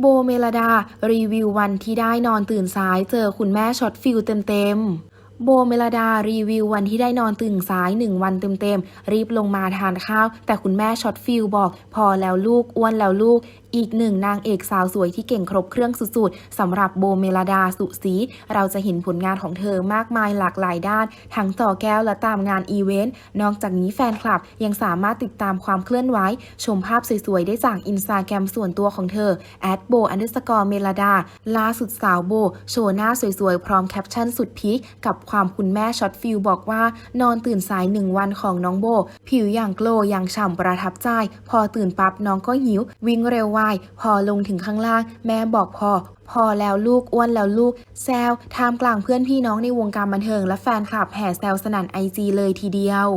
โบเมลดา รีวิววันที่ได้นอนตื่นสายเจอคุณแม่ช็อตฟิลเต็มๆโบเมลดารีวิววันที่ได้นอนตื่นสายหนึ่งวันเต็มๆ รีบลงมาทานข้าว แต่คุณแม่ช็อตฟิลบอก พอแล้วลูกอ้วนแล้วลูก อีกหนึ่งนางเอกสาวสวยที่เก่งครบเครื่องสุดๆสำหรับโบเมลดาสุสี เราจะเห็นผลงานของเธอมากมายหลากหลายด้าน ทั้งต่อแก้วและตามงานอีเวนต์ นอกจากนี้แฟนคลับยังสามารถติดตามความเคลื่อนไหว ชมภาพสวยๆ ได้จากอินสตาแกรมส่วนตัวของเธอโบอันเดอร์สกอร์เมลดาล่าสุดสาวโบ โชว์หน้าสวยๆ พร้อมแคปชั่นสุดพีคกับความคุณแม่ช็อตฟิลบอกว่า นอนตื่นสายหนึ่งวันของน้องโบ ผิวอย่างโกลอย่างฉ่ำประทับใจ พอตื่นปั๊บน้องก็หิว วิ่งเร็วว่าาย พอลงถึงข้างล่าง แม่บอกพอ พอแล้วลูกอ้วนแล้วลูก แซวท่ามกลางเพื่อนพี่น้องในวงการบันเทิงและแฟนคลับแห่แซวสนั่นไอจีเลยทีเดียว